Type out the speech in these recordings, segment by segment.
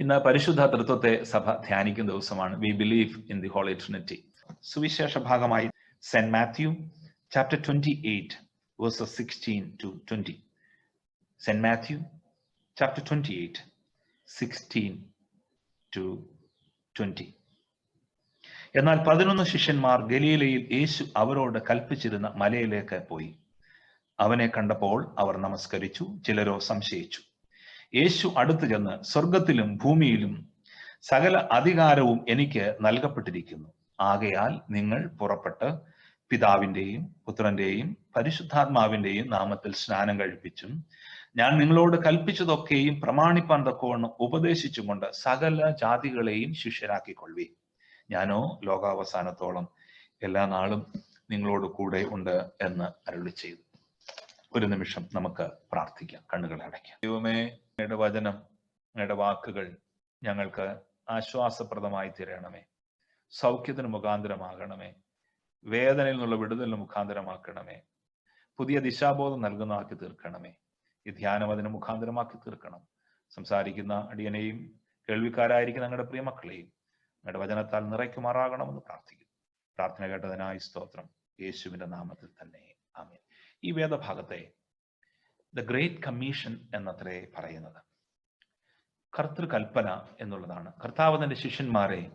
ഇന്ന് പരിശുദ്ധ തൃത്വത്തെ സഭ ധ്യാനിക്കുന്ന ദിവസമാണ്. We believe in the Holy Trinity സുവിശേഷ ഭാഗമായി Saint Matthew chapter twenty eight verses sixteen to twenty Saint Matthew chapter twenty eight sixteen to twenty എന്നാൽ പതിനൊന്ന് ശിഷ്യന്മാർ ഗലീലയിൽ യേശു അവരോട് കൽപ്പിച്ചിരുന്ന മലയിലേക്ക് പോയി. അവനെ കണ്ടപ്പോൾ അവർ നമസ്കരിച്ചു ചിലരോ സംശയിച്ചു. യേശു അടുത്തു ചെന്ന് സ്വർഗത്തിലും ഭൂമിയിലും സകല അധികാരവും എനിക്ക് നൽകപ്പെട്ടിരിക്കുന്നു. ആകയാൽ നിങ്ങൾ പുറപ്പെട്ട് പിതാവിന്റെയും പുത്രന്റെയും പരിശുദ്ധാത്മാവിന്റെയും നാമത്തിൽ സ്നാനം കഴിപ്പിച്ചും ഞാൻ നിങ്ങളോട് കൽപ്പിച്ചതൊക്കെയും പ്രമാണിപ്പാൻ തക്കവണ്ണം ഉപദേശിച്ചുകൊണ്ട് സകല ജാതികളെയും ശിഷ്യരാക്കിക്കൊള്ളി ഞാനോ ലോകാവസാനത്തോളം എല്ലാ നാളും നിങ്ങളോട് കൂടെ ഉണ്ട് എന്ന് അരുളി ചെയ്തു ഒരു നിമിഷം നമുക്ക് പ്രാർത്ഥിക്കാം. കണ്ണുകളെ അടയ്ക്കാം ദൈവമേ അങ്ങയുടെ വചനം അങ്ങയുടെ വാക്കുകൾ ഞങ്ങൾക്ക് ആശ്വാസപ്രദമായി തീരണമേ. സൗഖ്യത്തിന് മുഖാന്തരമാകണമേ. വേദനയിൽ നിന്നുള്ള വിടുതലിന് മുഖാന്തരമാക്കണമേ. പുതിയ ദിശാബോധം നൽകുന്നതാക്കി തീർക്കണമേ. ഈ ധ്യാനം അതിന് മുഖാന്തരമാക്കി തീർക്കണം. സംസാരിക്കുന്ന അടിയനെയും കേൾവിക്കാരായിരിക്കുന്ന ഞങ്ങളുടെ പ്രിയമക്കളെയും ഞങ്ങളുടെ വചനത്താൽ നിറയ്ക്കുമാറാകണമെന്ന് പ്രാർത്ഥിക്കുന്നു. പ്രാർത്ഥന കേട്ടതിനായി സ്തോത്രം. യേശുവിന്റെ നാമത്തിൽ തന്നെ. ആമേൻ. ഈ വേദഭാഗത്തെ ദ ഗ്രേറ്റ് കമ്മീഷൻ എന്നത്രേ പറയുന്നത്. കർത്തൃകൽപ്പന എന്നുള്ളതാണ്. കർത്താവ് തന്റെ ശിഷ്യന്മാരെ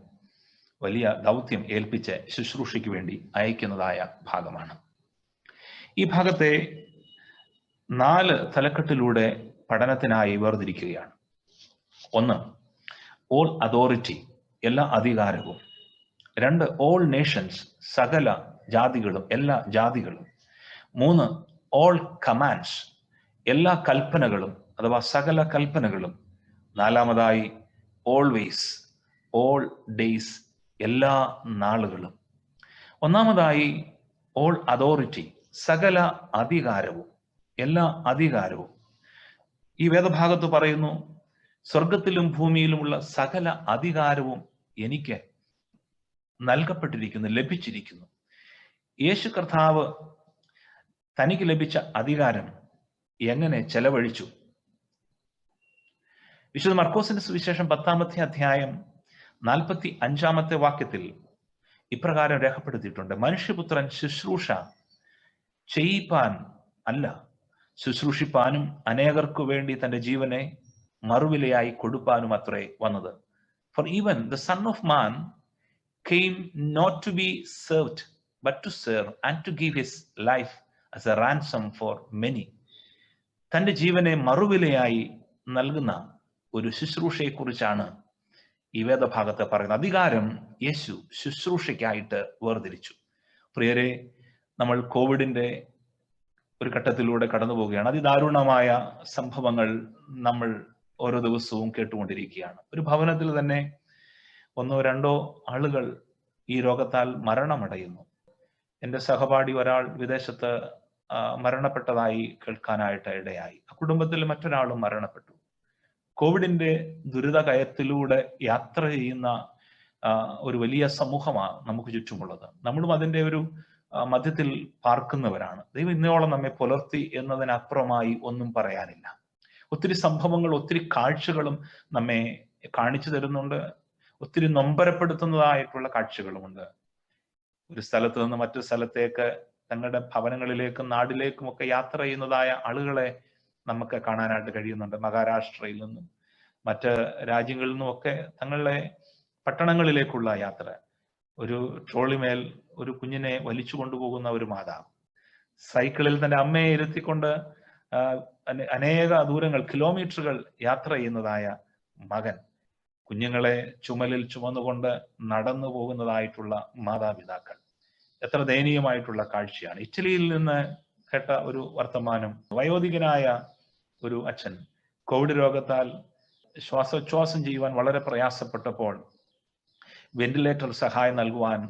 വലിയ ദൗത്യം ഏൽപ്പിച്ച് ശുശ്രൂഷയ്ക്ക് വേണ്ടി അയക്കുന്നതായ ഭാഗമാണ്. ഈ ഭാഗത്തെ നാല് തലക്കെട്ടിലൂടെ പഠനത്തിനായി വേർതിരിക്കുകയാണ്. ഒന്ന് ഓൾ അതോറിറ്റി എല്ലാ അധികാരവും. രണ്ട് ഓൾ നേഷൻസ് സകല ജാതികളും എല്ലാ ജാതികളും. മൂന്ന് ഓൾ കമാൻഡ്സ് എല്ലാ കൽപ്പനകളും അഥവാ സകല കൽപ്പനകളും നാലാമതായി ഓൾവേസ് ഓൾ ഡേയ്സ് എല്ലാ നാളുകളും. ഒന്നാമതായി ഓൾ അതോറിറ്റി സകല അധികാരവും എല്ലാ അധികാരവും. ഈ വേദഭാഗത്ത് പറയുന്നു സ്വർഗത്തിലും ഭൂമിയിലുമുള്ള സകല അധികാരവും എനിക്ക് നൽകപ്പെട്ടിരിക്കുന്നു ലഭിച്ചിരിക്കുന്നു. യേശു കർത്താവ് തനിക്ക് ലഭിച്ച അധികാരം എങ്ങനെ ചെലവഴിച്ചു? വിശുദ്ധ മർക്കോസിന്റെ സുവിശേഷം പത്താമത്തെ അധ്യായം നാൽപ്പത്തി അഞ്ചാമത്തെ വാക്യത്തിൽ ഇപ്രകാരം രേഖപ്പെടുത്തിയിട്ടുണ്ട്. മനുഷ്യപുത്രൻ ശുശ്രൂഷ ചെയ്യിപ്പാൻ അല്ല ശുശ്രൂഷിപ്പാനും അനേകർക്കു വേണ്ടി തന്റെ ജീവനെ മറുവിലയായി കൊടുപ്പാനും അത്രേ വന്നത്. For even the son of man came not to be served but to serve and to give his life as a ransom for many തന്റെ ജീവനെ മറുവിലയായി നൽകുന്ന ഒരു ശുശ്രൂഷയെക്കുറിച്ചാണ് ഈ വേദഭാഗത്ത് പറയുന്നത്. അധികാരം യേശു ശുശ്രൂഷയ്ക്കായിട്ട് വേർതിരിച്ചു. പ്രിയരെ നമ്മൾ കോവിഡിന്റെ ഒരു ഘട്ടത്തിലൂടെ കടന്നു പോവുകയാണ് അതിദാരുണമായ സംഭവങ്ങൾ നമ്മൾ ഓരോ ദിവസവും കേട്ടുകൊണ്ടിരിക്കുകയാണ്. ഒരു ഭവനത്തിൽ തന്നെ ഒന്നോ രണ്ടോ ആളുകൾ ഈ രോഗത്താൽ മരണമടയുന്നു. എന്റെ സഹപാഠി ഒരാൾ വിദേശത്ത് മരണപ്പെട്ടതായി കേൾക്കാനായിട്ട് ഇടയായി. ആ കുടുംബത്തിൽ മറ്റൊരാളും മരണപ്പെട്ടു. കോവിഡിന്റെ ദുരിത കയത്തിലൂടെ യാത്ര ചെയ്യുന്ന ഒരു വലിയ സമൂഹമാണ് നമുക്ക് ചുറ്റുമുള്ളത്. നമ്മളും അതിന്റെ ഒരു മധ്യത്തിൽ പാർക്കുന്നവരാണ്. ദൈവം ഇന്നോളം നമ്മെ പുലർത്തി എന്നതിനപ്പുറമായി ഒന്നും പറയാനില്ല. ഒത്തിരി സംഭവങ്ങൾ ഒത്തിരി കാഴ്ചകളും നമ്മെ കാണിച്ചു തരുന്നുണ്ട്. ഒത്തിരി നൊമ്പരപ്പെടുത്തുന്നതായിട്ടുള്ള കാഴ്ചകളുമുണ്ട്. ഒരു സ്ഥലത്ത് നിന്ന് മറ്റൊരു സ്ഥലത്തേക്ക് തങ്ങളുടെ ഭവനങ്ങളിലേക്കും നാടിലേക്കും ഒക്കെ യാത്ര ചെയ്യുന്നതായ ആളുകളെ നമുക്ക് കാണാനായിട്ട് കഴിയുന്നുണ്ട്. മഹാരാഷ്ട്രയിൽ നിന്നും മറ്റ് രാജ്യങ്ങളിൽ നിന്നും ഒക്കെ തങ്ങളുടെ പട്ടണങ്ങളിലേക്കുള്ള യാത്ര. ഒരു ട്രോളിമേൽ ഒരു കുഞ്ഞിനെ വലിച്ചു കൊണ്ടുപോകുന്ന ഒരു മാതാവ്. സൈക്കിളിൽ തന്റെ അമ്മയെ ഇരുത്തിക്കൊണ്ട് അനേക ദൂരങ്ങൾ കിലോമീറ്ററുകൾ യാത്ര ചെയ്യുന്നതായ മകൻ കുഞ്ഞുങ്ങളെ ചുമലിൽ ചുമന്നുകൊണ്ട് നടന്നു പോകുന്നതായിട്ടുള്ള മാതാപിതാക്കൾ. എത്ര ദയനീയമായിട്ടുള്ള കാഴ്ചയാണ്. ഇറ്റലിയിൽ നിന്ന് കേട്ട ഒരു വർത്തമാനം വയോധികനായ ഒരു അച്ഛൻ കോവിഡ് രോഗത്താൽ ശ്വാസോച്ഛ്വാസം ചെയ്യുവാൻ വളരെ പ്രയാസപ്പെട്ടപ്പോൾ വെന്റിലേറ്റർ സഹായം നൽകുവാൻ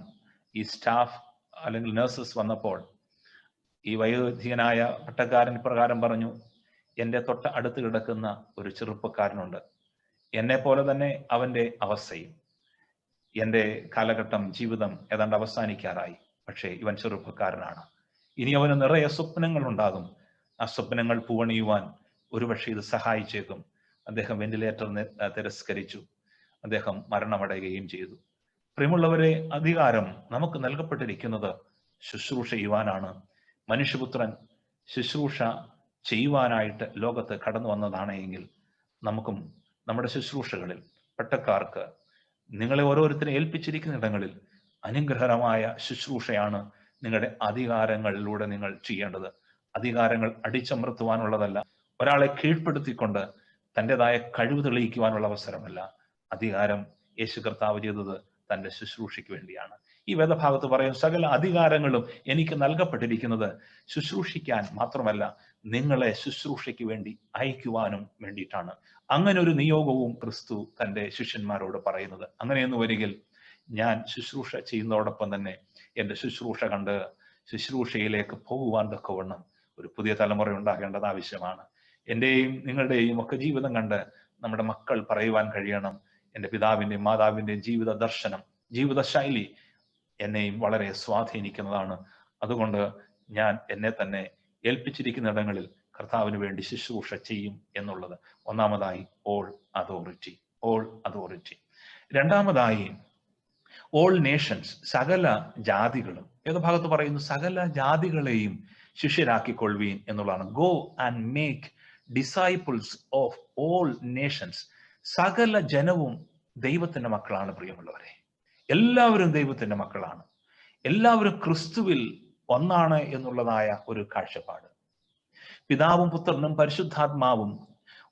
ഈ സ്റ്റാഫ് അല്ലെങ്കിൽ നഴ്സസ് വന്നപ്പോൾ ഈ വയോധികനായ പട്ടക്കാരൻ പ്രകാരം പറഞ്ഞു എന്റെ തൊട്ട അടുത്ത് കിടക്കുന്ന ഒരു ചെറുപ്പക്കാരനുണ്ട്. എന്നെ പോലെ തന്നെ അവന്റെ അവസ്ഥയും എന്റെ കാലഘട്ടം ജീവിതം ഏതാണ്ട് അവസാനിക്കാറായി. പക്ഷേ ഇവൻ ചെറുപ്പക്കാരനാണ്. ഇനി അവന് നിറയെ സ്വപ്നങ്ങൾ ഉണ്ടാകും ആ സ്വപ്നങ്ങൾ പൂവണിയുവാൻ ഒരുപക്ഷെ ഇത് സഹായിച്ചേക്കും. അദ്ദേഹം വെന്റിലേറ്റർ തിരസ്കരിച്ചു. അദ്ദേഹം മരണമടയുകയും ചെയ്തു. പ്രിയമുള്ളവരെ അധികാരം നമുക്ക് നൽകപ്പെട്ടിരിക്കുന്നത് ശുശ്രൂഷ ചെയ്യുവാനാണ്. മനുഷ്യപുത്രൻ ശുശ്രൂഷ ചെയ്യുവാനായിട്ട് ലോകത്ത് കടന്നു വന്നതാണ് എങ്കിൽ നമുക്കും നമ്മുടെ ശുശ്രൂഷകളിൽ പട്ടക്കാർക്ക് നിങ്ങളെ ഓരോരുത്തരെ ഏൽപ്പിച്ചിരിക്കുന്ന ഇടങ്ങളിൽ അനുഗ്രഹകരമായ ശുശ്രൂഷയാണ് നിങ്ങളുടെ അധികാരങ്ങളിലൂടെ നിങ്ങൾ ചെയ്യേണ്ടത്. അധികാരങ്ങൾ അടിച്ചമർത്തുവാനുള്ളതല്ല. ഒരാളെ കീഴ്പ്പെടുത്തിക്കൊണ്ട് തന്റെതായ കഴിവ് തെളിയിക്കുവാനുള്ള അവസരമല്ല. അധികാരം യേശു കർത്താവ് ചെയ്തത് തന്റെ ശുശ്രൂഷയ്ക്ക് വേണ്ടിയാണ്. ഈ വേദഭാഗത്ത് പറയും സകല അധികാരങ്ങളും എനിക്ക് നൽകപ്പെട്ടിരിക്കുന്നത് ശുശ്രൂഷിക്കാൻ മാത്രമല്ല നിങ്ങളെ ശുശ്രൂഷയ്ക്ക് വേണ്ടി അയക്കുവാനും വേണ്ടിയിട്ടാണ്. അങ്ങനെ ഒരു നിയോഗവും ക്രിസ്തു തന്റെ ശിഷ്യന്മാരോട് പറയുന്നത്. അങ്ങനെയെന്ന് വരികിൽ ഞാൻ ശുശ്രൂഷ ചെയ്യുന്നതോടൊപ്പം തന്നെ എന്റെ ശുശ്രൂഷ കണ്ട് ശുശ്രൂഷയിലേക്ക് പോകുവാൻ തക്കവണ്ണം ഒരു പുതിയ തലമുറ ഉണ്ടാകേണ്ടത് ആവശ്യമാണ്. എന്റെയും നിങ്ങളുടെയും ഒക്കെ ജീവിതം കണ്ട് നമ്മുടെ മക്കൾ പറയുവാൻ കഴിയണം എന്റെ പിതാവിന്റെയും മാതാവിന്റെയും ജീവിത ദർശനം ജീവിത ശൈലി എന്നെയും വളരെ സ്വാധീനിക്കുന്നതാണ്. അതുകൊണ്ട് ഞാൻ എന്നെ തന്നെ ഏൽപ്പിച്ചിരിക്കുന്ന ഇടങ്ങളിൽ കർത്താവിന് വേണ്ടി ശുശ്രൂഷ ചെയ്യും എന്നുള്ളത്. ഒന്നാമതായി ഓൾ അതോറിറ്റി ഓൾ അതോറിറ്റി. രണ്ടാമതായി ഓൾ നേഷൻസ് സകല ജാതികളും ഏത് ഭാഗത്ത് പറയുന്നു സകല ജാതികളെയും ശിഷ്യരാക്കിക്കൊള്ളുവീൻ എന്നുള്ളതാണ്. Go and make disciples of all nations സകല ജനവും ദൈവത്തിന്റെ മക്കളാണ് പ്രിയമുള്ളവരെ. എല്ലാവരും ദൈവത്തിന്റെ മക്കളാണ്. എല്ലാവരും ക്രിസ്തുവിൽ ഒന്നാണ് എന്നുള്ളതായ ഒരു കാഴ്ചപ്പാട്. പിതാവും പുത്രനും പരിശുദ്ധാത്മാവും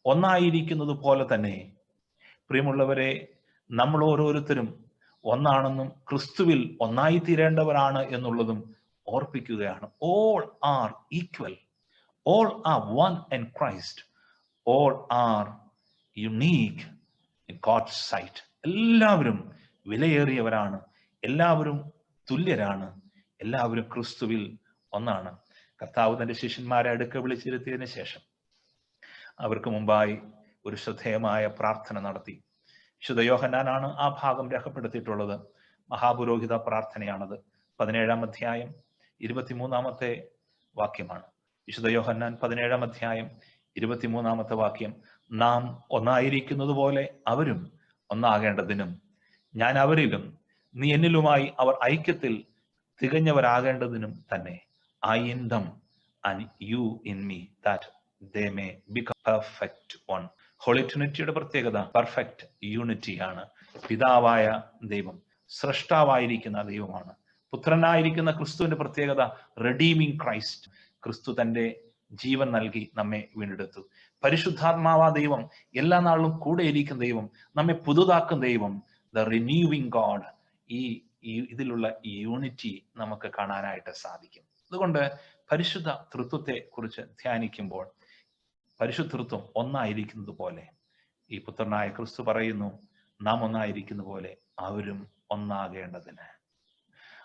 ഒന്നായിരിക്കുന്നത് പോലെ തന്നെ പ്രിയമുള്ളവരെ നമ്മൾ ഓരോരുത്തരും ഒന്നാണെന്നും ക്രിസ്തുവിൽ ഒന്നായി തീരേണ്ടവരാണ് എന്നുള്ളതും ഓർപ്പിക്കുകയാണ്. All are equal all are one and Christ all are unique God's sight എല്ലാവരും വിലയേറിയവരാണ്. എല്ലാവരും തുല്യരാണ്. എല്ലാവരും ക്രിസ്തുവിൽ ഒന്നാണ്. കർത്താവ് തന്റെ ശിഷ്യന്മാരെ അടുക്ക വിളിച്ചിരുത്തിയതിനു ശേഷം അവർക്ക് മുമ്പായി ഒരു ശ്രദ്ധേയമായ പ്രാർത്ഥന നടത്തി. വിശുദ്ധ യോഹന്നാനാണ് ആ ഭാഗം രേഖപ്പെടുത്തിയിട്ടുള്ളത്. മഹാപുരോഹിത പ്രാർത്ഥനയാണത്. പതിനേഴാം അധ്യായം ഇരുപത്തിമൂന്നാമത്തെ വാക്യമാണ്. വിശുദ്ധ യോഹന്നാൻ പതിനേഴാം അധ്യായം ഇരുപത്തിമൂന്നാമത്തെ വാക്യം നാം ഒന്നായിരിക്കുന്നത് പോലെ അവരും ഒന്നാകേണ്ടതിനും ഞാൻ അവരിലും നീ എന്നിലുമായി അവർ ഐക്യത്തിൽ തികഞ്ഞവരാകേണ്ടതിനും തന്നെ. I in them and you in me that they may become perfect one holy ട്രിനിറ്റിയുടെ പ്രത്യേകത പെർഫെക്റ്റ് യൂണിറ്റി ആണ്. പിതാവായ ദൈവം സൃഷ്ടാവായിരിക്കുന്ന ദൈവമാണ്. പുത്രനായിരിക്കുന്ന ക്രിസ്തുവിന്റെ പ്രത്യേകത റെഡീമിങ് ക്രൈസ്റ്റ് ക്രിസ്തു തന്റെ ജീവൻ നൽകി നമ്മെ വീണ്ടെടുത്തു. പരിശുദ്ധാത്മാവ ദൈവം എല്ലാ നാളും കൂടെ ഇരിക്കുന്ന ദൈവം നമ്മെ പുതുതാക്കും ദൈവം ദ റിന്യൂവിങ് ഗോഡ് ഈ ഇതിലുള്ള യൂണിറ്റി നമുക്ക് കാണാനായിട്ട് സാധിക്കും. അതുകൊണ്ട് പരിശുദ്ധ തൃത്വത്തെ കുറിച്ച് ധ്യാനിക്കുമ്പോൾ പരിശുദ്ധത്വം ഒന്നായിരിക്കുന്നത് പോലെ ഈ പുത്രനായ ക്രിസ്തു പറയുന്നു നാം ഒന്നായിരിക്കുന്ന പോലെ അവരും ഒന്നാകേണ്ടതിന്.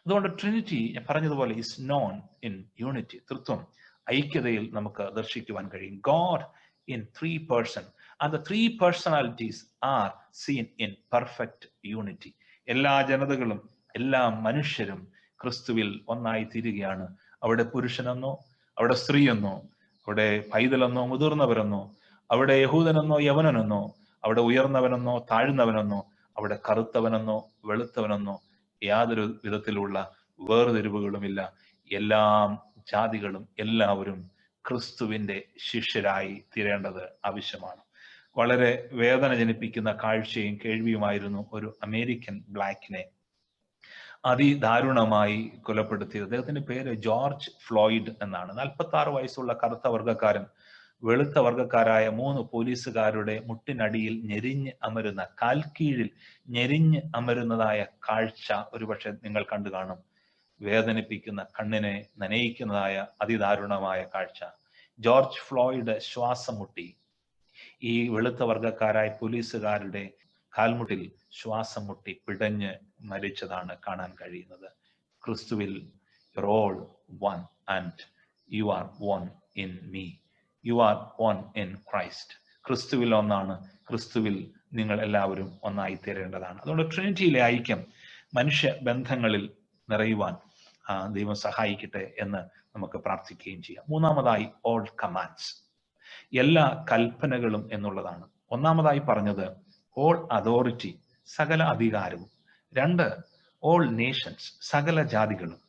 അതുകൊണ്ട് ട്രിനിറ്റി ഞാൻ പറഞ്ഞതുപോലെ ഇസ് നോൺ ഇൻ യൂണിറ്റി തൃത്വം ഐക്യതയിൽ നമുക്ക് ദർശിക്കുവാൻ കഴിയും. God in three person and the three personalities are seen in perfect unity എല്ലാ ജനതകളും എല്ലാ മനുഷ്യരും ക്രിസ്തുവിൽ ഒന്നായി തീരുകയാണ് അവിടെ പുരുഷനെന്നോ അവിടെ സ്ത്രീയെന്നോ അവിടെ പൈതലെന്നോ മുതിർന്നവരെന്നോ അവിടെ യഹൂദനെന്നോ യവനനെന്നോ അവിടെ ഉയർന്നവനെന്നോ താഴ്ന്നവനെന്നോ അവിടെ കറുത്തവനെന്നോ വെളുത്തവനെന്നോ യാതൊരു വിധത്തിലുള്ള വേർതിരിവുകളുമില്ല. എല്ലാം ജാതികളും എല്ലാവരും ക്രിസ്തുവിന്റെ ശിഷ്യരായി തീരേണ്ടത് ആവശ്യമാണ്. വളരെ വേദന ജനിപ്പിക്കുന്ന കാഴ്ചയും കേൾവിയുമായിരുന്നു ഒരു അമേരിക്കൻ ബ്ലാക്കിനെ അതിദാരുണമായി കൊലപ്പെടുത്തിയത്. അദ്ദേഹത്തിന്റെ പേര് ജോർജ് ഫ്ലോയിഡ് എന്നാണ്. നാൽപ്പത്തി ആറ് വയസ്സുള്ള കറുത്ത വർഗക്കാരൻ വെളുത്ത വർഗക്കാരായ മൂന്ന് പോലീസുകാരുടെ മുട്ടിനടിയിൽ ഞെരിഞ്ഞ് അമരുന്ന കാൽക്കീഴിൽ ഞെരിഞ്ഞ് അമരുന്നതായ കാഴ്ച ഒരുപക്ഷെ നിങ്ങൾ കണ്ടു കാണും. വേദനിപ്പിക്കുന്ന കണ്ണിനെ നനയിക്കുന്നതായ അതിദാരുണമായ കാഴ്ച. ജോർജ് ഫ്ലോയിഡ് ശ്വാസം മുട്ടി. ഈ വെളുത്ത വർഗക്കാരായ പോലീസുകാരുടെ കാൽമുട്ടിൽ ശ്വാസം മുട്ടി പിടഞ്ഞ് മരിച്ചതാണ് കാണാൻ കഴിയുന്നത്. ക്രിസ്തുവിൽ all one and you are one in me you are one in Christ ക്രിസ്തുവിൽ ഒന്നാണ്. ക്രിസ്തുവിൽ നിങ്ങൾ എല്ലാവരും ഒന്നായി തീരേണ്ടതാണ്. അതുകൊണ്ട് ട്രിനിറ്റിയിലെ ഐക്യം മനുഷ്യ ബന്ധങ്ങളിൽ നിറയുവാൻ ദൈവം സഹായിക്കട്ടെ എന്ന് നമുക്ക് പ്രാർത്ഥിക്കുകയും ചെയ്യാം. മൂന്നാമതായി ഓൾ കമാൻഡ്സ് എല്ലാ കൽപ്പനകളും എന്നുള്ളതാണ്. ഒന്നാമതായി പറഞ്ഞത് ഓൾ അതോറിറ്റി സകല അധികാരവും. രണ്ട് ഓൾ നേഷൻസ് സകല ജാതികളും.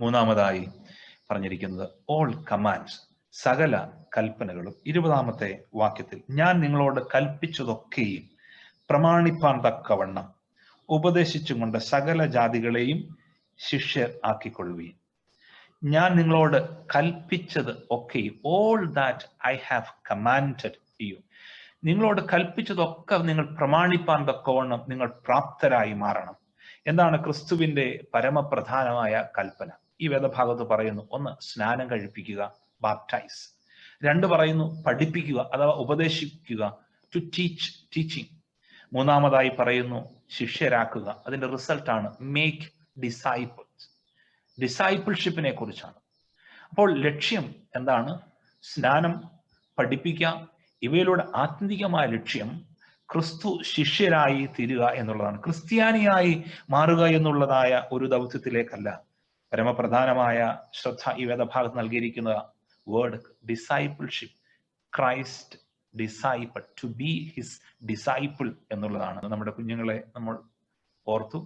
മൂന്നാമതായി പറഞ്ഞിരിക്കുന്നത് ഓൾ കമാൻഡ്സ് സകല കൽപ്പനകളും. ഇരുപതാമത്തെ വാക്യത്തിൽ ഞാൻ നിങ്ങളോട് കൽപ്പിച്ചതൊക്കെയും പ്രമാണിപ്പാൻ തക്കവണ്ണം ഉപദേശിച്ചും കൊണ്ട് സകല ജാതികളെയും ശിഷ്യർ ആക്കിക്കൊള്ളുകയും ഞാൻ നിങ്ങളോട് കൽപ്പിച്ചത് ഒക്കെയും all that I have commanded you നിങ്ങളോട് കൽപ്പിച്ചതൊക്കെ നിങ്ങൾ പ്രമാണിപ്പാൻ തക്കവണ്ണം നിങ്ങൾ പ്രാപ്തരായി മാറണം. എന്താണ് ക്രിസ്തുവിന്റെ പരമപ്രധാനമായ കൽപ്പന? ഈ വേദഭാഗത്ത് പറയുന്നു ഒന്ന് സ്നാനം കഴിപ്പിക്കുക ബാപ്റ്റൈസ് രണ്ട് പറയുന്നു പഠിപ്പിക്കുക അഥവാ ഉപദേശിക്കുക ടു ടീച്ച് ടീച്ചിങ് മൂന്നാമതായി പറയുന്നു ശിഷ്യരാക്കുക. അതിന്റെ റിസൾട്ടാണ് മേക്ക് ഡിസൈപ്പിൾസ് ഡിസൈപ്പിൾഷിപ്പിനെ കുറിച്ചാണ്. അപ്പോൾ ലക്ഷ്യം എന്താണ്? സ്നാനം പഠിപ്പിക്കുക ഇവയിലൂടെ ആത്യന്തികമായ ലക്ഷ്യം ക്രിസ്തു ശിഷ്യരായി തീരുക എന്നുള്ളതാണ്. ക്രിസ്ത്യാനിയായി മാറുക എന്നുള്ളതായ ഒരു ദൗത്യത്തിലേക്കല്ല പരമപ്രധാനമായ ശ്രദ്ധ ഈ വേദഭാഗത്ത് നൽകിയിരിക്കുന്ന word discipleship Christ disciple to be his disciple എന്നുള്ളതാണ്. നമ്മുടെ കുഞ്ഞുങ്ങളെ നമ്മൾ ഓർത്തു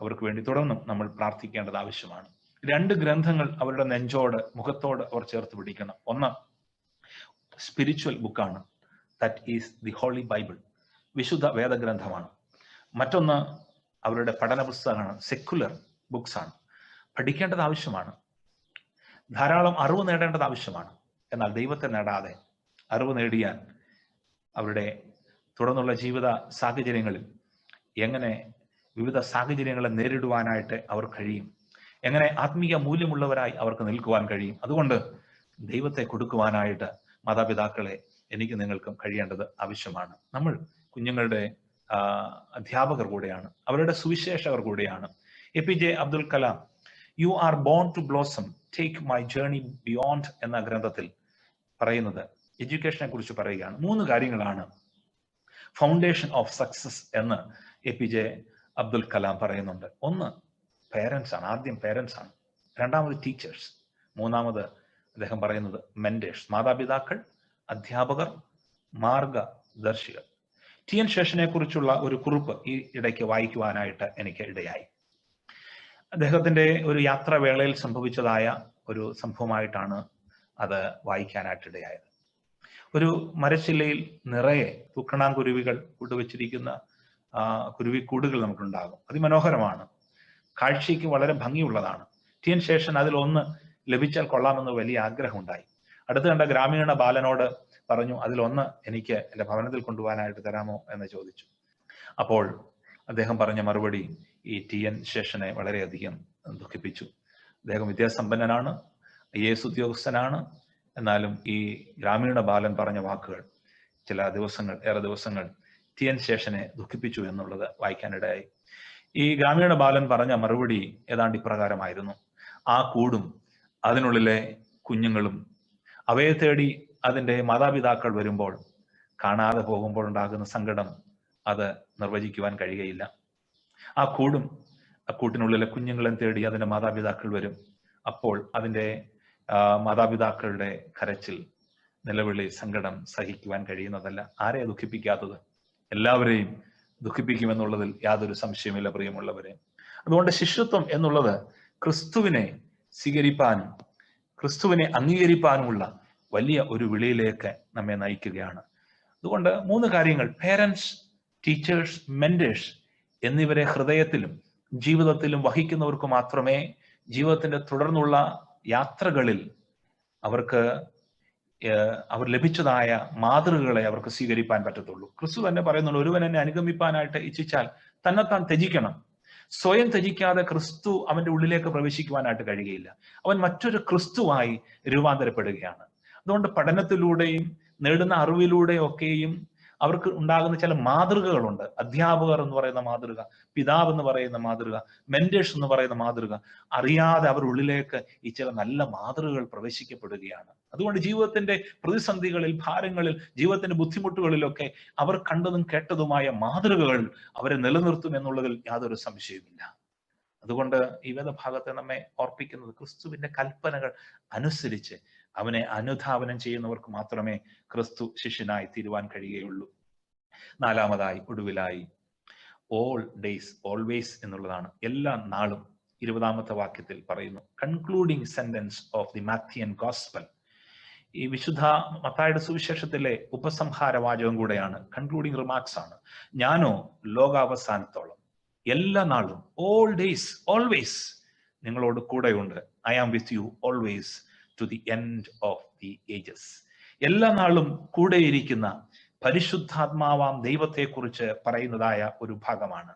അവർക്ക് വേണ്ടി തുടർന്നും നമ്മൾ പ്രാർത്ഥിക്കേണ്ടത് ആവശ്യമാണ്. രണ്ട് ഗ്രന്ഥങ്ങൾ അവരുടെ നെഞ്ചോട് മുഖത്തോട് അവർ ചേർത്ത് പിടിക്കണം. ഒന്ന് സ്പിരിച്വൽ ബുക്കാണ് that is the Holy Bible വിശുദ്ധ വേദഗ്രന്ഥമാണ്. മറ്റൊന്ന് അവരുടെ പഠന പുസ്തകമാണ് സെക്കുലർ ബുക്സ് ആണ്. പഠിക്കേണ്ടത് ആവശ്യമാണ്. ധാരാളം അറിവ് നേടേണ്ടത് ആവശ്യമാണ്. എന്നാൽ ദൈവത്തെ നേടാതെ അറിവ് നേടിയാൽ അവരുടെ തുടർന്നുള്ള ജീവിത സാഹചര്യങ്ങളിൽ എങ്ങനെ വിവിധ സാഹചര്യങ്ങളെ നേരിടുവാനായിട്ട് അവർ കഴിയും? എങ്ങനെ ആത്മീയ മൂല്യമുള്ളവരായി അവർക്ക് നിൽക്കുവാൻ കഴിയും? അതുകൊണ്ട് ദൈവത്തെ കൊടുക്കുവാനായിട്ട് മാതാപിതാക്കളെ എനിക്ക് നിങ്ങൾക്കും കഴിയേണ്ടത് ആവശ്യമാണ്. നമ്മൾ കുഞ്ഞുങ്ങളുടെ അധ്യാപകർ കൂടെയാണ്. അവരുടെ സുവിശേഷകർ കൂടെയാണ്. A P J Abdul Kalam you are born to blossom take my journey beyond എന്ന ഗ്രന്ഥത്തിൽ പറയുന്നത് എഡ്യൂക്കേഷനെ കുറിച്ച് പറയുകയാണ്. മൂന്ന് കാര്യങ്ങളാണ് ഫൗണ്ടേഷൻ ഓഫ് സക്സസ് എന്ന് A P J Abdul Kalam പറയുന്നുണ്ട്. ഒന്ന് പേരൻസ് ആണ്. ആദ്യം പേരൻസ് ആണ്. രണ്ടാമത് ടീച്ചേഴ്സ് മൂന്നാമത് അദ്ദേഹം പറയുന്നത് മെന്റേഴ്സ് മാതാപിതാക്കൾ അധ്യാപകർ മാർഗദർശികൾ. ടി എൻ ശേഷനെ കുറിച്ചുള്ള ഒരു കുറിപ്പ് ഈ ഇടയ്ക്ക് വായിക്കുവാനായിട്ട് എനിക്ക് ഇടയായി. അദ്ദേഹത്തിന്റെ ഒരു യാത്രാവേളയിൽ സംഭവിച്ചതായ ഒരു സംഭവമായിട്ടാണ് അത് വായിക്കാനായിട്ട് ഇടയായത്. ഒരു മരച്ചില്ലയിൽ നിറയെ തൂക്കണാംകുരുവികൾ കൂടുവച്ചിരിക്കുന്ന കുരുവിക്കൂടുകൾ നമുക്കുണ്ടാകും. അതിമനോഹരമാണ്. കാഴ്ചയ്ക്ക് വളരെ ഭംഗിയുള്ളതാണ്. ടി എൻ ശേഷൻ അതിൽ ഒന്ന് ലഭിച്ചാൽ കൊള്ളാമെന്ന് വലിയ ആഗ്രഹമുണ്ടായി. അടുത്ത് കണ്ട ഗ്രാമീണ ബാലനോട് പറഞ്ഞു അതിലൊന്ന് എനിക്ക് എന്റെ ഭവനത്തിൽ കൊണ്ടുപോകാനായിട്ട് തരാമോ? എന്ന് ചോദിച്ചു. അപ്പോൾ അദ്ദേഹം പറഞ്ഞ മറുപടി ഈ ടി എൻ ശേഷനെ വളരെയധികം ദുഃഖിപ്പിച്ചു. അദ്ദേഹം വിദ്യാസമ്പന്നനാണ് ഐ എസ് ഉദ്യോഗസ്ഥനാണ്. എന്നാലും ഈ ഗ്രാമീണ ബാലൻ പറഞ്ഞ വാക്കുകൾ ചില ദിവസങ്ങൾ ഏറെ ദിവസങ്ങൾ ടി എൻ ശേഷനെ ദുഃഖിപ്പിച്ചു എന്നുള്ളത് വായിക്കാനിടയായി. ഈ ഗ്രാമീണ ബാലൻ പറഞ്ഞ മറുപടി ഏതാണ്ട് ഇപ്രകാരമായിരുന്നു. ആ കൂടും അതിനുള്ളിലെ കുഞ്ഞുങ്ങളും അവയെ തേടി അതിന്റെ മാതാപിതാക്കൾ വരുമ്പോൾ കാണാതെ പോകുമ്പോൾ ഉണ്ടാകുന്ന സങ്കടം അത് നിർവചിക്കുവാൻ കഴിയുകയില്ല. ആ കൂടും ആ കൂട്ടിനുള്ളിലെ കുഞ്ഞുങ്ങളെ തേടി അതിന്റെ മാതാപിതാക്കൾ വരും. അപ്പോൾ അതിന്റെ മാതാപിതാക്കളുടെ കരച്ചിൽ നിലവിളി സങ്കടം സഹിക്കുവാൻ കഴിയുന്നതല്ല. ആരെയാ ദുഃഖിപ്പിക്കാത്തത്? എല്ലാവരെയും ദുഃഖിപ്പിക്കുമെന്നുള്ളതിൽ യാതൊരു സംശയമില്ല പ്രിയമുള്ളവരെ. അതുകൊണ്ട് ശിഷ്യത്വം എന്നുള്ളത് ക്രിസ്തുവിനെ സ്വീകരിപ്പാനും ക്രിസ്തുവിനെ അംഗീകരിപ്പാനുമുള്ള വലിയ ഒരു വിളിയിലേക്ക് നമ്മെ നയിക്കുകയാണ്. അതുകൊണ്ട് മൂന്ന് കാര്യങ്ങൾ. പേരൻസ് ടീച്ചേഴ്സ് മെന്റേഴ്സ് എന്നിവരെ ഹൃദയത്തിലും ജീവിതത്തിലും വഹിക്കുന്നവർക്ക് മാത്രമേ ജീവിതത്തിന്റെ തുടർന്നുള്ള യാത്രകളിൽ അവർക്ക് അവർ ലഭിച്ചതായ മാതൃകകളെ അവർക്ക് സ്വീകരിക്കാൻ പറ്റത്തുള്ളൂ. ക്രിസ്തു തന്നെ പറയുന്നുള്ളൂ ഒരുവൻ എന്നെ അനുഗമിപ്പാനായിട്ട് ഇച്ഛിച്ചാൽ തന്നെത്താൻ ത്യജിക്കണം. സ്വയം ത്യജിക്കാതെ ക്രിസ്തു അവന്റെ ഉള്ളിലേക്ക് പ്രവേശിക്കുവാനായിട്ട് കഴിയുകയില്ല. അവൻ മറ്റൊരു ക്രിസ്തുവായി രൂപാന്തരപ്പെടുകയാണ്. അതുകൊണ്ട് പഠനത്തിലൂടെയും നേടുന്ന അറിവിലൂടെയും ഒക്കെയും അവർക്ക് ഉണ്ടാകുന്ന ചില മാതൃകകളുണ്ട്. അധ്യാപകർ എന്ന് പറയുന്ന മാതൃക പിതാവ് എന്ന് പറയുന്ന മാതൃക മെന്റേഴ്സ് എന്ന് പറയുന്ന മാതൃക. അറിയാതെ അവർ ഉള്ളിലേക്ക് ഈ ചില നല്ല മാതൃകകൾ പ്രവേശിക്കപ്പെടുകയാണ്. അതുകൊണ്ട് ജീവിതത്തിന്റെ പ്രതിസന്ധികളിൽ ഭാരങ്ങളിൽ ജീവിതത്തിന്റെ ബുദ്ധിമുട്ടുകളിലൊക്കെ അവർ കണ്ടതും കേട്ടതുമായ മാതൃകകൾ അവരെ നിലനിർത്തും എന്നുള്ളതിൽ യാതൊരു സംശയവുമില്ല. അതുകൊണ്ട് ഈ വേദഭാഗത്തെ നമ്മെ ഓർപ്പിക്കുന്നത് ക്രിസ്തുവിന്റെ കൽപ്പനകൾ അനുസരിച്ച് അവനെ അനുധാവനം ചെയ്യുന്നവർക്ക് മാത്രമേ ക്രിസ്തു ശിഷ്യനായി തീരുവാൻ കഴിയുകയുള്ളൂ. നാലാമതായി ഒടുവിലായി ഓൾ ഡേയ്സ് ഓൾവേസ് എന്നുള്ളതാണ്. എല്ലാ നാളും ഇരുപതാമത്തെ വാക്യത്തിൽ പറയുന്നു. Concluding sentence of the Matthean gospel ഈ വിശുദ്ധ മത്തായുടെ സുവിശേഷത്തിലെ ഉപസംഹാര വാചകം കൂടെയാണ്. കൺക്ലൂഡിംഗ് റിമാർക്സ് ആണ്. ഞാനോ ലോകാവസാനത്തോളം എല്ലാ നാളും ഓൾ ഡേയ്സ് ഓൾവേസ് നിങ്ങളോട് കൂടെയുണ്ട്. I am with you always to the end of the ages എല്ലാ നാളും കൂടെയിരിക്കുന്ന പരിശുദ്ധാത്മാവാം ദൈവത്തെക്കുറിച്ച് പറയുന്നതായ ഒരു ഭാഗമാണ്.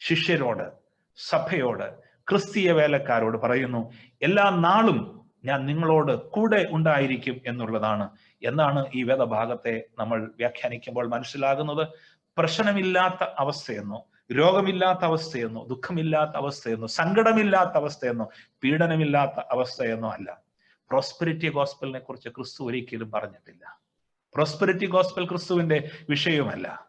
ശിഷ്യരോട് സഭയോട് ക്രിസ്തീയ വേലക്കാരോട് പറയുന്നു എല്ലാ നാളും ഞാൻ നിങ്ങളോട് കൂടെ ഉണ്ടായിരിക്കും എന്നുള്ളതാണ്. എന്നാണ് ഈ വേദഭാഗത്തെ നമ്മൾ വ്യാഖ്യാനിക്കുമ്പോൾ മനസ്സിലാകുന്നത്. പ്രശ്നമില്ലാത്ത അവസ്ഥയെന്നോ രോഗമില്ലാത്ത അവസ്ഥയെന്നോ ദുഃഖമില്ലാത്ത അവസ്ഥയെന്നോ സങ്കടമില്ലാത്ത അവസ്ഥയെന്നോ പീഡനമില്ലാത്ത അവസ്ഥയെന്നോ അല്ല. പ്രോസ്പെരിറ്റി ഗോസ്പലിനെ കുറിച്ച് ക്രിസ്തു ഒരിക്കലും പറഞ്ഞിട്ടില്ല. പ്രോസ്പെരിറ്റി ഗോസ്പൽ ക്രിസ്തുവിന്റെ വിഷയവുമല്ല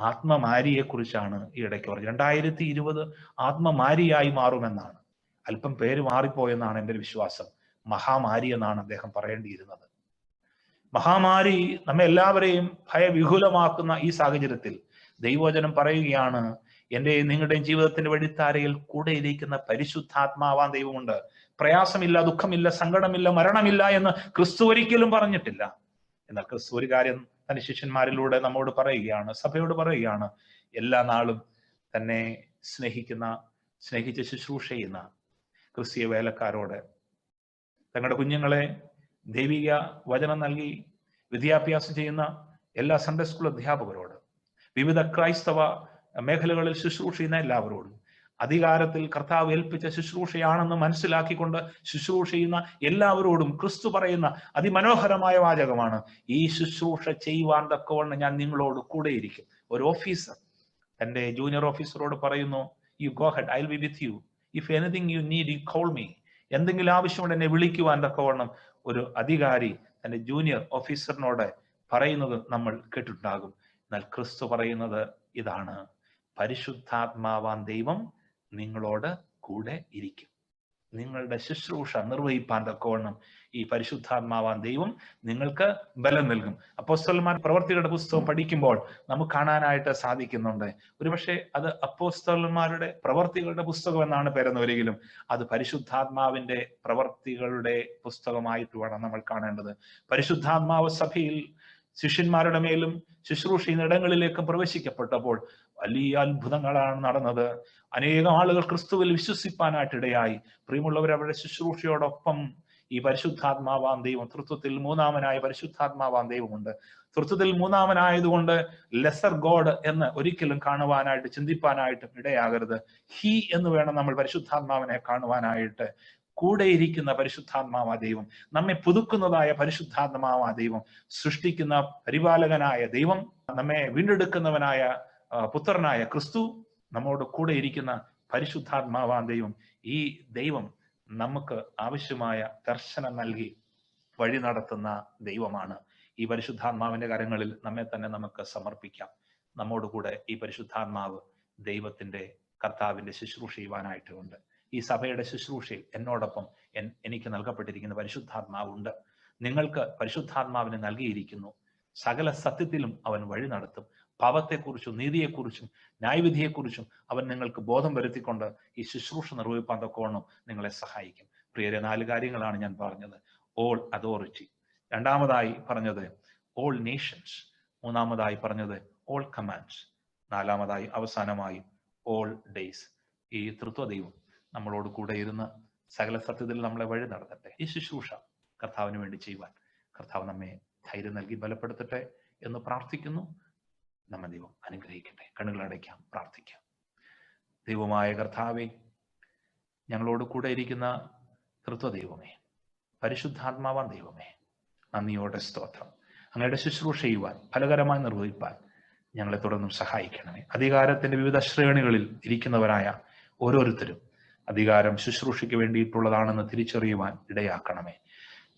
ആത്മമാരിയെ കുറിച്ചാണ് ഈ ഇടയ്ക്ക് പറഞ്ഞത്. രണ്ടായിരത്തി ഇരുപത് ആത്മമാരിയായി മാറുമെന്നാണ്. അല്പം പേര് മാറിപ്പോയെന്നാണ് എന്റെ ഒരു വിശ്വാസം. മഹാമാരി എന്നാണ് അദ്ദേഹം പറയേണ്ടിയിരുന്നത്. മഹാമാരി നമ്മെ എല്ലാവരെയും ഭയവിഹുലമാക്കുന്ന ഈ സാഹചര്യത്തിൽ ദൈവവചനം പറയുകയാണ് എന്റെയും നിങ്ങളുടെയും ജീവിതത്തിന്റെ വഴിത്താരയിൽ കൂടെ ഇരിക്കുന്ന പരിശുദ്ധാത്മാവാൻ ദൈവമുണ്ട്. പ്രയാസമില്ല ദുഃഖമില്ല സങ്കടമില്ല മരണമില്ല എന്ന് ക്രിസ്തു ഒരിക്കലും പറഞ്ഞിട്ടില്ല. എന്നാൽ ക്രിസ്തു ഒരു കാര്യം തന്റെ ശിഷ്യന്മാരിലൂടെ നമ്മോട് പറയുകയാണ് സഭയോട് പറയുകയാണ്. എല്ലാ നാളും തന്നെ സ്നേഹിക്കുന്ന സ്നേഹിച്ച് ശുശ്രൂഷ ചെയ്യുന്ന ക്രിസ്തീയ വേലക്കാരോട് തങ്ങളുടെ കുഞ്ഞുങ്ങളെ ദൈവിക വചനം നൽകി വിദ്യാഭ്യാസം ചെയ്യുന്ന എല്ലാ സൺഡേ സ്കൂൾ അധ്യാപകരോട് വിവിധ ക്രൈസ്തവ മേഖലകളിൽ ശുശ്രൂഷ ചെയ്യുന്ന എല്ലാവരോടും അധികാരത്തിൽ കർത്താവ് ഏൽപ്പിച്ച ശുശ്രൂഷയാണെന്ന് മനസ്സിലാക്കിക്കൊണ്ട് ശുശ്രൂഷ ചെയ്യുന്ന എല്ലാവരോടും ക്രിസ്തു പറയുന്ന അതിമനോഹരമായ വാചകമാണ് ഈ ശുശ്രൂഷ ചെയ്യുവാൻ തക്കവണ്ണം ഞാൻ നിങ്ങളോട് കൂടെയിരിക്കും. ഒരു ഓഫീസർ തന്റെ ജൂനിയർ ഓഫീസറോട് പറയുന്നു you go head I be with you if anything you need you call me എന്തെങ്കിലും ആവശ്യമുണ്ട് എന്നെ വിളിക്കുവാൻ തക്കവണ്ണം ഒരു അധികാരി തന്റെ ജൂനിയർ ഓഫീസറിനോട് പറയുന്നത് നമ്മൾ കേട്ടിട്ടുണ്ടാകും. എന്നാൽ ക്രിസ്തു പറയുന്നത് ഇതാണ് പരിശുദ്ധാത്മാവാൻ ദൈവം നിങ്ങളോട് കൂടെ ഇരിക്കും. നിങ്ങളുടെ ശുശ്രൂഷ നിർവഹിപ്പാൻ തക്കവണ്ണം ഈ പരിശുദ്ധാത്മാവാൻ ദൈവം നിങ്ങൾക്ക് ബലം നൽകും. അപ്പോസ്തലന്മാർ പ്രവർത്തികളുടെ പുസ്തകം പഠിക്കുമ്പോൾ നമുക്ക് കാണാനായിട്ട് സാധിക്കുന്നുണ്ട്. ഒരുപക്ഷെ അത് അപ്പോസ്തലന്മാരുടെ പ്രവർത്തികളുടെ പുസ്തകം എന്നാണ് പേരെന്നുവരെങ്കിലും അത് പരിശുദ്ധാത്മാവിന്റെ പ്രവർത്തികളുടെ പുസ്തകമായിട്ട് വേണം നമ്മൾ കാണേണ്ടത്. പരിശുദ്ധാത്മാവ് സഭയിൽ ശിഷ്യന്മാരുടെ മേലും ശുശ്രൂഷ ഇടങ്ങളിലേക്കും പ്രവേശിക്കപ്പെട്ടപ്പോൾ വലിയ അത്ഭുതങ്ങളാണ് നടന്നത്. അനേകം ആളുകൾ ക്രിസ്തുവിൽ വിശ്വസിപ്പാനായിട്ടിടയായി. പ്രിയമുള്ളവർ അവരുടെ ശുശ്രൂഷയോടൊപ്പം ഈ പരിശുദ്ധാത്മാവാം ദൈവം തൃത്വത്തിൽ മൂന്നാമനായ പരിശുദ്ധാത്മാവാം ദൈവമുണ്ട്. തൃത്വത്തിൽ മൂന്നാമനായതുകൊണ്ട് ലെസർ ഗോഡ് എന്ന് ഒരിക്കലും കാണുവാനായിട്ട് ചിന്തിപ്പാനായിട്ടും ഇടയാകരുത്. ഹി എന്ന് വേണം നമ്മൾ പരിശുദ്ധാത്മാവിനെ കാണുവാനായിട്ട്. കൂടെയിരിക്കുന്ന പരിശുദ്ധാത്മാവ ദൈവം. നമ്മെ പുതുക്കുന്നതായ പരിശുദ്ധാത്മാവാ ദൈവം. സൃഷ്ടിക്കുന്ന പരിപാലകനായ ദൈവം നമ്മെ വീണ്ടെടുക്കുന്നവനായ പുത്രനായ ക്രിസ്തു നമ്മോട് കൂടെ ഇരിക്കുന്ന പരിശുദ്ധാത്മാവാന്തയും ഈ ദൈവം നമുക്ക് ആവശ്യമായ ദർശനം നൽകി വഴി നടത്തുന്ന ദൈവമാണ്. ഈ പരിശുദ്ധാത്മാവിന്റെ കരങ്ങളിൽ നമ്മെ തന്നെ നമുക്ക് സമർപ്പിക്കാം. നമ്മോടുകൂടെ ഈ പരിശുദ്ധാത്മാവ് ദൈവത്തിന്റെ കർത്താവിന്റെ ശുശ്രൂഷ ചെയ്യുവാനായിട്ടുണ്ട്. ഈ സഭയുടെ ശുശ്രൂഷയിൽ എന്നോടൊപ്പം എനിക്ക് നൽകപ്പെട്ടിരിക്കുന്ന പരിശുദ്ധാത്മാവുണ്ട്. നിങ്ങൾക്ക് പരിശുദ്ധാത്മാവിനെ നൽകിയിരിക്കുന്നു. സകല സത്യത്തിലും അവൻ വഴി നടത്തും. പാപത്തെക്കുറിച്ചും നീതിയെക്കുറിച്ചും ന്യായവിധിയെക്കുറിച്ചും അവൻ നിങ്ങൾക്ക് ബോധം വരുത്തിക്കൊണ്ട് ഈ ശുശ്രൂഷ നിർവഹിപ്പാൻ തക്കവണ്ണം നിങ്ങളെ സഹായിക്കും. പ്രിയരെ നാല് കാര്യങ്ങളാണ് ഞാൻ പറഞ്ഞത്. ഓൾ അതോറിറ്റി രണ്ടാമതായി പറഞ്ഞത് ഓൾ നേഷൻസ് മൂന്നാമതായി പറഞ്ഞത് ഓൾ കമാൻഡ്സ് നാലാമതായി അവസാനമായി ഓൾ ഡേയ്സ് ഈ തൃത്വ ദൈവം നമ്മളോട് കൂടെ ഇരുന്ന് സകല സത്യത്തിൽ നമ്മളെ വഴി നടത്തട്ടെ. ഈ ശുശ്രൂഷ കർത്താവിന് വേണ്ടി ചെയ്യുവാൻ. കർത്താവ് നമ്മെ ധൈര്യം നൽകി ബലപ്പെടുത്തട്ടെ എന്ന് പ്രാർത്ഥിക്കുന്നു. നമ്മെ ദൈവം അനുഗ്രഹിക്കട്ടെ. കണ്ണുകളടയ്ക്കാം പ്രാർത്ഥിക്കാം. ദൈവമായ കർത്താവെ ഞങ്ങളോട് കൂടെ ഇരിക്കുന്ന തൃത്വ ദൈവമേ പരിശുദ്ധാത്മാവാൻ ദൈവമേ നന്ദിയോടെ സ്തോത്രം. അങ്ങയുടെ ശുശ്രൂഷ ചെയ്യുവാൻ ഫലകരമായി നിർവഹിപ്പാൻ ഞങ്ങളെ തുടർന്നും സഹായിക്കണമേ. അധികാരത്തിന്റെ വിവിധ ശ്രേണികളിൽ ഇരിക്കുന്നവരായ ഓരോരുത്തരും അധികാരം ശുശ്രൂഷയ്ക്ക് വേണ്ടിയിട്ടുള്ളതാണെന്ന് തിരിച്ചറിയുവാൻ ഇടയാക്കണമേ.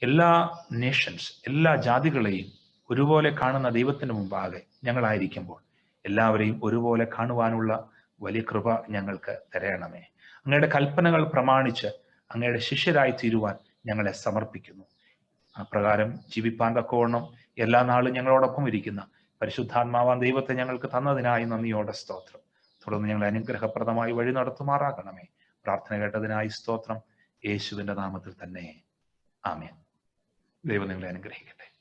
എല്ലാ നേഷൻസ് എല്ലാ ജാതികളെയും ഒരുപോലെ കാണുന്ന ദൈവത്തിന് മുമ്പാകെ ഞങ്ങളായിരിക്കുമ്പോൾ എല്ലാവരെയും ഒരുപോലെ കാണുവാനുള്ള വലിയ കൃപ ഞങ്ങൾക്ക് തരയണമേ അങ്ങയുടെ കൽപ്പനകൾ പ്രമാണിച്ച് അങ്ങയുടെ ശിഷ്യരായി തീരുവാൻ ഞങ്ങളെ സമർപ്പിക്കുന്നു. അപ്രകാരം ജീവിപ്പാൻ തക്കവണ്ണം എല്ലാ നാളും ഞങ്ങളോടൊപ്പം ഇരിക്കുന്ന പരിശുദ്ധാത്മാവാൻ ദൈവത്തെ ഞങ്ങൾക്ക് തന്നതിനായി നന്ദിയോടെ സ്തോത്രം. തുടർന്ന് ഞങ്ങളെ അനുഗ്രഹപ്രദമായി വഴി നടത്തുമാറാക്കണമേ പ്രാർത്ഥന കേട്ടതിനായി സ്തോത്രം. യേശുവിന്റെ നാമത്തിൽ തന്നെ. ആമേ ദൈവം നിങ്ങളെ അനുഗ്രഹിക്കട്ടെ.